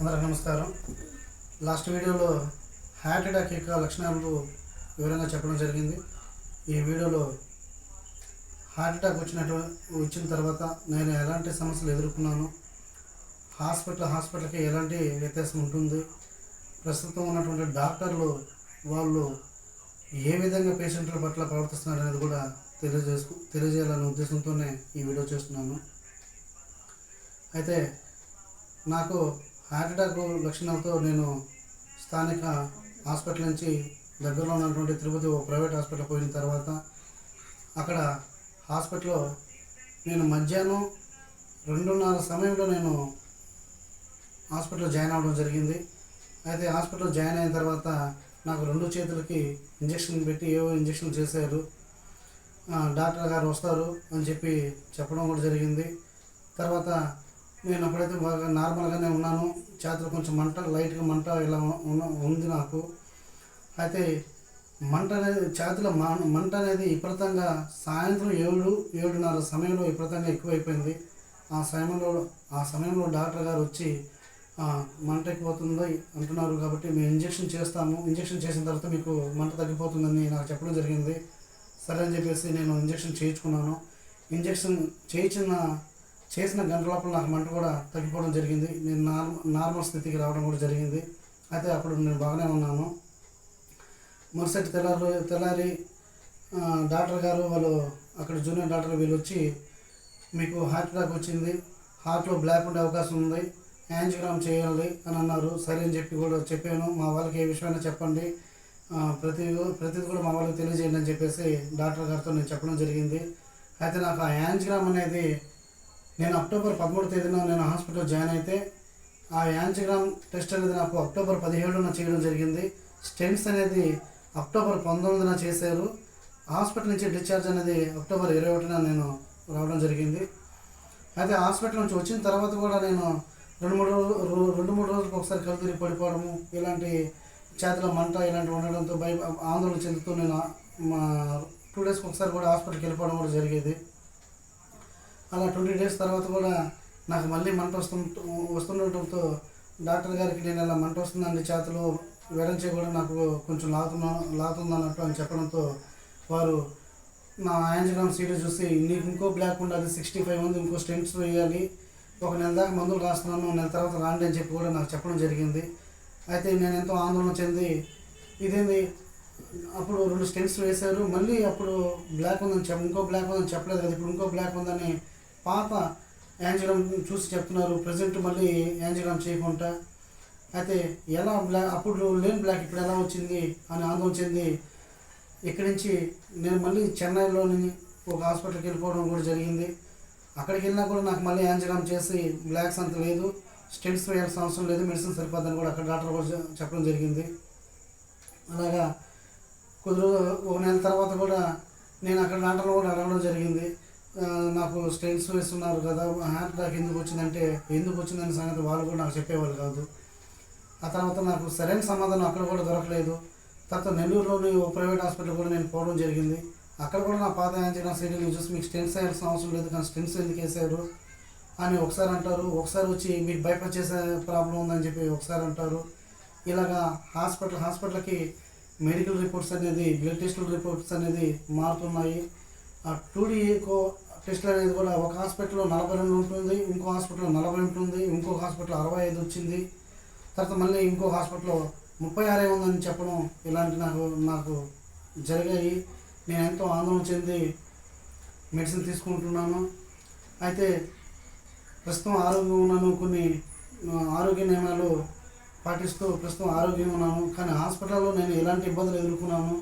అందరికి నమస్కారం. లాస్ట్ వీడియోలో హార్ట్ అటాక్ యొక్క లక్షణాలు వివరంగా చెప్పడం జరిగింది. ఈ వీడియోలో హార్ట్ అటాక్ వచ్చినట్టు వచ్చిన తర్వాత నేను ఎలాంటి సమస్యలు ఎదుర్కొన్నాను హాస్పిటల్ హాస్పిటల్కి ఎలాంటి వ్యత్యాసం ఉంటుంది ప్రస్తుతం ఉన్నటువంటి డాక్టర్లు వాళ్ళు ఏ విధంగా పేషెంట్ల పట్ల ప్రవర్తిస్తున్నారు అనేది కూడా తెలియజేసుకు తెలియజేయాలనే ఉద్దేశంతోనే ఈ వీడియో చేస్తున్నాను. అయితే నాకు హార్ట్ అటాక్ లక్షణాలతో నేను స్థానిక హాస్పిటల్ నుంచి దగ్గరలో ఉన్నటువంటి తిరుపతి ఓ ప్రైవేట్ హాస్పిటల్ పోయిన తర్వాత అక్కడ హాస్పిటల్లో నేను మధ్యాహ్నం రెండున్నర సమయంలో నేను హాస్పిటల్లో జాయిన్ అవ్వడం జరిగింది. అయితే హాస్పిటల్లో జాయిన్ అయిన తర్వాత నాకు రెండు చేతులకి ఇంజక్షన్ పెట్టి ఏవో ఇంజక్షన్ చేశారు. డాక్టర్ గారు వస్తారు అని చెప్పి చెప్పడం కూడా జరిగింది. తర్వాత నేను అప్పుడైతే బాగా నార్మల్గానే ఉన్నాను. చేతులు కొంచెం మంట లైట్గా మంట ఇలా ఉన్న ఉంది నాకు. అయితే మంట అనేది చేతుల మా- మంట అనేది విపరీతంగా సాయంత్రం ఏడు ఏడున్నర సమయంలో విపరీతంగా ఎక్కువైపోయింది. ఆ సమయంలో ఆ సమయంలో డాక్టర్ గారు వచ్చి మంట ఎక్కువవుతుంది అంటున్నారు కాబట్టి మేము ఇంజెక్షన్ చేస్తాము. ఇంజెక్షన్ చేసిన తర్వాత మీకు మంట తగ్గిపోతుందని నాకు చెప్పడం జరిగింది. సరే అని చెప్పేసి నేను ఇంజెక్షన్ చేయించుకున్నాను. ఇంజెక్షన్ చేయించిన చేసిన గంట లోపల నాకు మంట కూడా తగ్గిపోవడం జరిగింది. నేను నార్మల్ నార్మల్ స్థితికి రావడం కూడా జరిగింది. అయితే అప్పుడు నేను బాగానే ఉన్నాను. మరుసటి తెల్లారు తెల్లారి డాక్టర్ గారు వాళ్ళు అక్కడ జూనియర్ డాక్టర్ వీళ్ళు వచ్చి మీకు హార్ట్ అటాక్ వచ్చింది. హార్ట్లో బ్లాక్ ఉండే అవకాశం ఉంది. యాంజిగ్రామ్ చేయాలి అని అన్నారు. సరే అని చెప్పి కూడా చెప్పాను. మా వాళ్ళకి ఏ విషయమైనా చెప్పండి. ప్రతి ప్రతిది కూడా మా వాళ్ళకి తెలియజేయండి అని చెప్పేసి డాక్టర్ గారితో నేను చెప్పడం జరిగింది. అయితే నాకు ఆ యాంజిగ్రామ్ అనేది నేను అక్టోబర్ పదమూడు తేదీన నేను హాస్పిటల్ జాయిన్ అయితే ఆ యాంజిగ్రామ్ టెస్ట్ అనేది నాకు అక్టోబర్ పదిహేడున చేయడం జరిగింది. స్టెన్స్ అనేది అక్టోబర్ పంతొమ్మిదిన చేశారు. హాస్పిటల్ నుంచి డిశ్చార్జ్ అనేది అక్టోబర్ ఇరవై ఒకటిన నేను రావడం జరిగింది. అయితే హాస్పిటల్ నుంచి వచ్చిన తర్వాత కూడా నేను రెండు మూడు రోజు రెండు మూడు రోజులకు ఒకసారి కళ్ళు తిరిగి పడిపోవడము ఇలాంటి చేతిలో మంట ఇలాంటివి ఉండడంతో భయ ఆందోళన చెందుతూ నేను మా టూ డేస్కి ఒకసారి కూడా హాస్పిటల్కి వెళ్ళిపోవడం కూడా జరిగేది. అలా ట్వంటీ డేస్ తర్వాత కూడా నాకు మళ్ళీ మంట వస్తు వస్తుండటంతో డాక్టర్ గారికి నేను ఇలా మంట వస్తుందండి చేతులు వెడంచే కూడా నాకు కొంచెం లాగుతున్నా లాగుతుందన్నట్టు అని చెప్పడంతో వారు నా యాంజిగ్రామ్ సీడీ చూసి నీకు ఇంకో బ్లాక్ ఉండాలి సిక్స్టీ ఫైవ్ ఉంది ఇంకో స్టెంట్స్ వేయాలి ఒక నెల దాకా మందులు రాస్తున్నాను నెల తర్వాత రాండి అని చెప్పి కూడా నాకు చెప్పడం జరిగింది. అయితే నేను ఎంతో ఆందోళన చెంది ఇదేంది అప్పుడు రెండు స్టెంట్స్ వేశారు మళ్ళీ అప్పుడు బ్లాక్ ఉందని చెప్ప ఇంకో బ్లాక్ ఉందని చెప్పలేదు కదా ఇప్పుడు ఇంకో బ్లాక్ ఉందని పాత యాంజిగ్రామ్ చూసి చెప్తున్నారు. ప్రజెంట్ మళ్ళీ యాంజిగ్రామ్ చేయకుండా. అయితే ఎలా బ్లాక్ అప్పుడు లేని బ్లాక్ ఇప్పుడు ఎలా వచ్చింది అని ఆందోళన చెంది ఇక్కడి నుంచి నేను మళ్ళీ చెన్నైలోని ఒక హాస్పిటల్కి వెళ్ళిపోవడం కూడా జరిగింది. అక్కడికి వెళ్ళినా కూడా నాకు మళ్ళీ యాంజిగ్రామ్ చేసి బ్లాక్స్ అంత లేదు. స్టెంట్స్ వేయాల్సిన అవసరం లేదు. మెడిసిన్ సరిపోద్దని కూడా అక్కడ డాక్టర్ కూడా చెప్పడం జరిగింది. అలాగా కొద్ది రోజు ఒక నెల తర్వాత కూడా నేను అక్కడ డాక్టర్లు కూడా అడగడం జరిగింది. నాకు స్టైల్స్ వేస్తున్నారు కదా హ్యాండ్ బ్యాగ్ ఎందుకు వచ్చిందంటే ఎందుకు వచ్చిందనే సంగతి వాళ్ళు కూడా నాకు చెప్పేవాళ్ళు కాదు. ఆ తర్వాత నాకు సరైన సమాధానం అక్కడ కూడా దొరకలేదు. తర్వాత నెల్లూరులోని ఓ ప్రైవేట్ హాస్పిటల్ కూడా నేను పోవడం జరిగింది. అక్కడ కూడా నా పాత యాంజినా సీడీలు చూసి మీకు స్టెన్స్ వేయాల్సిన అవసరం లేదు కానీ స్టెన్స్ ఎందుకు వేసారు అని ఒకసారి అంటారు. ఒకసారి వచ్చి మీకు బైపాస్ చేసే ప్రాబ్లం ఉందని చెప్పి ఒకసారి అంటారు. ఇలాగా హాస్పిటల్ హాస్పిటల్కి మెడికల్ రిపోర్ట్స్ అనేది బ్లడ్ టెస్టుల రిపోర్ట్స్ అనేది మారుతున్నాయి. ఆ టూ టెస్ట్ అనేది కూడా ఒక హాస్పిటల్లో నలభై రెండు ఉంటుంది ఇంకో హాస్పిటల్లో నలభై ఉంటుంది ఇంకో హాస్పిటల్లో అరవై ఐదు వచ్చింది. తర్వాత మళ్ళీ ఇంకో హాస్పిటల్లో ముప్పై ఆరే ఉందని చెప్పడం ఇలాంటి నాకు నాకు జరిగాయి. నేను ఎంతో ఆందోళన చెంది మెడిసిన్ తీసుకుంటున్నాను. అయితే ప్రస్తుతం ఆరోగ్యం ఉన్నాను కొన్ని ఆరోగ్య నియమాలు పాటిస్తూ ప్రస్తుతం ఆరోగ్యం ఉన్నాను. కానీ హాస్పిటల్లో నేను ఎలాంటి ఇబ్బందులు ఎదుర్కొన్నాను?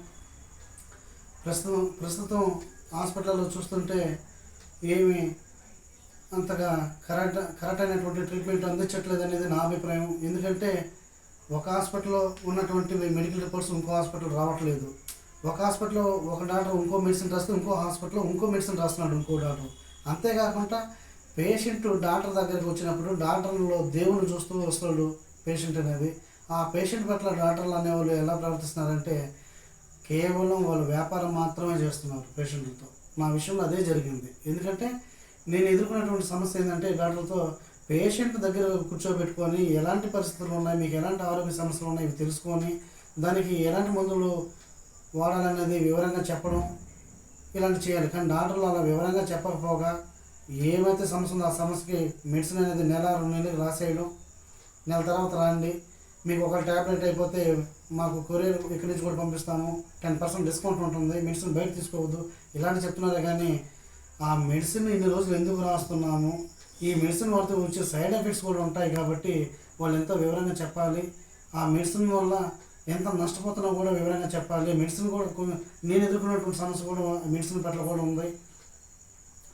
ప్రస్తుతం ప్రస్తుతం హాస్పిటల్లో చూస్తుంటే ఏమి అంతగా కరెక్ట్ కరెక్ట్ అయినటువంటి ట్రీట్మెంట్ అందించట్లేదు అనేది నా అభిప్రాయం. ఎందుకంటే ఒక హాస్పిటల్లో ఉన్నటువంటి మెడికల్ రిపోర్ట్స్ ఇంకో హాస్పిటల్ రావట్లేదు. ఒక హాస్పిటల్లో ఒక డాక్టర్ ఇంకో మెడిసిన్ రాస్తే ఇంకో హాస్పిటల్లో ఇంకో మెడిసిన్ రాస్తున్నాడు ఇంకో డాక్టర్. అంతేకాకుండా పేషెంట్ డాక్టర్ దగ్గరికి వచ్చినప్పుడు డాక్టర్లో దేవుని చూస్తూ వస్తాడు పేషెంట్ అనేది. ఆ పేషెంట్ పట్ల డాక్టర్లు అనేవాళ్ళు ఎలా ప్రవర్తిస్తున్నారంటే కేవలం వాళ్ళు వ్యాపారం మాత్రమే చేస్తున్నారు పేషెంట్లతో. మా విషయంలో అదే జరిగింది. ఎందుకంటే నేను ఎదుర్కొన్నటువంటి సమస్య ఏంటంటే డాక్టర్తో పేషెంట్ దగ్గర కూర్చోబెట్టుకొని ఎలాంటి పరిస్థితులు ఉన్నాయి మీకు ఎలాంటి ఆరోగ్య సమస్యలు ఉన్నాయి ఇవి తెలుసుకొని దానికి ఎలాంటి మందులు వాడాలనేది వివరంగా చెప్పడం ఇలాంటి చేయాలి. కానీ డాక్టర్లు అలా వివరంగా చెప్పకపోగా ఏమైతే సమస్య ఉందో ఆ సమస్యకి మెడిసిన్ అనేది నెల రెండు నెలలు రాసేయడం నెల తర్వాత రండి మీకు ఒక ట్యాబ్లెట్ అయిపోతే మాకు కొరియర్ ఇక్కడి నుంచి కూడా పంపిస్తాము. టెన్ పర్సెంట్ డిస్కౌంట్ ఉంటుంది. మెడిసిన్ బయట తీసుకోవద్దు. ఇలాంటి చెప్తున్నారే కానీ ఆ మెడిసిన్ ఇన్ని రోజులు ఎందుకు రాస్తున్నాము? ఈ మెడిసిన్ వాడితే వచ్చే సైడ్ ఎఫెక్ట్స్ కూడా ఉంటాయి కాబట్టి వాళ్ళు ఎంతో వివరంగా చెప్పాలి. ఆ మెడిసిన్ వల్ల ఎంత నష్టపోతున్నా కూడా వివరంగా చెప్పాలి. మెడిసిన్ కూడా నేను ఎదుర్కొన్నటువంటి సమస్య కూడా మెడిసిన్ పట్ల కూడా ఉంది.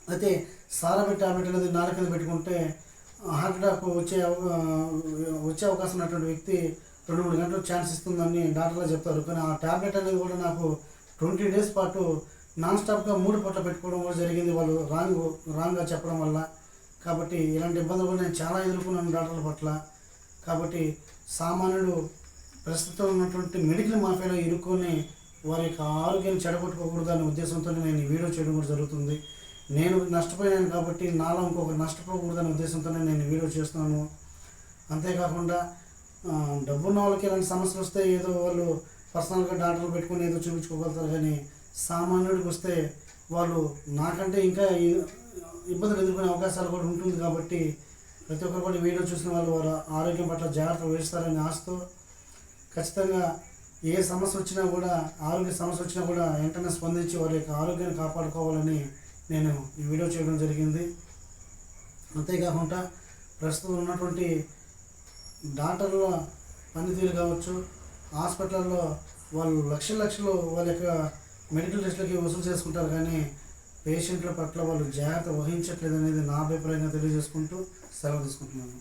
అయితే సారబి టాబ్లెట్ అనేది నాలుగు పెట్టుకుంటే హార్ట్ అటాక్ వచ్చే అవ- వచ్చే అవకాశం ఉన్నటువంటి వ్యక్తి రెండు మూడు గంటలు ఛాన్స్ ఇస్తుందని డాక్టర్లు చెప్తారు. కానీ ఆ టాబ్లెట్ అనేది కూడా నాకు ట్వంటీ డేస్ పాటు నాన్ స్టాప్గా మూడు పట్ల పెట్టుకోవడం కూడా జరిగింది. వాళ్ళు రాంగ్ రాంగ్గా చెప్పడం వల్ల. కాబట్టి ఇలాంటి ఇబ్బందులు కూడా నేను చాలా ఎదుర్కొన్నాను డాక్టర్ల పట్ల. కాబట్టి సామాన్యుడు ప్రస్తుతం ఉన్నటువంటి మెడికల్ మాఫియాలో ఇరుక్కొని వారి యొక్క ఆరోగ్యాన్ని చెడగొట్టుకోకూడదు అనే ఉద్దేశంతో నేను ఈ వీడియో చేయడం కూడా జరుగుతుంది. నేను నష్టపోయాను కాబట్టి నాలో ఇంకొక నష్టపోకూడదనే ఉద్దేశంతోనే నేను వీడియో చేస్తున్నాను. అంతేకాకుండా డబ్బున్న వాళ్ళకి ఇలాంటి సమస్యలు వస్తే ఏదో వాళ్ళు పర్సనల్గా డాక్టర్లు పెట్టుకుని ఏదో చూపించుకోగలుగుతారు కానీ సామాన్యుడికి వస్తే వాళ్ళు నాకంటే ఇంకా ఇబ్బందులు ఎదుర్కొనే అవకాశాలు కూడా ఉంటుంది కాబట్టి ప్రతి ఒక్కరు కూడా వీడియో చూసిన వాళ్ళు వారు ఆరోగ్యం పట్ల జాగ్రత్త వహిస్తారని ఆశతో ఖచ్చితంగా ఏ సమస్య వచ్చినా కూడా ఆరోగ్య సమస్య వచ్చినా కూడా వెంటనే స్పందించి వారి యొక్క ఆరోగ్యాన్ని కాపాడుకోవాలని నేను ఈ వీడియో చేయడం జరిగింది. అంతేకాకుండా ప్రస్తుతం ఉన్నటువంటి డాక్టర్ల పనితీరు కావచ్చు హాస్పిటల్లో వాళ్ళు లక్షల లక్షలు వాళ్ళ యొక్క మెడికల్ టెస్ట్లకి వసూలు చేసుకుంటారు కానీ పేషెంట్ల పట్ల వాళ్ళు జాగ్రత్త వహించట్లేదు అనేది నా అభిప్రాయంగా తెలియజేసుకుంటూ సెలవు తీసుకుంటున్నాను.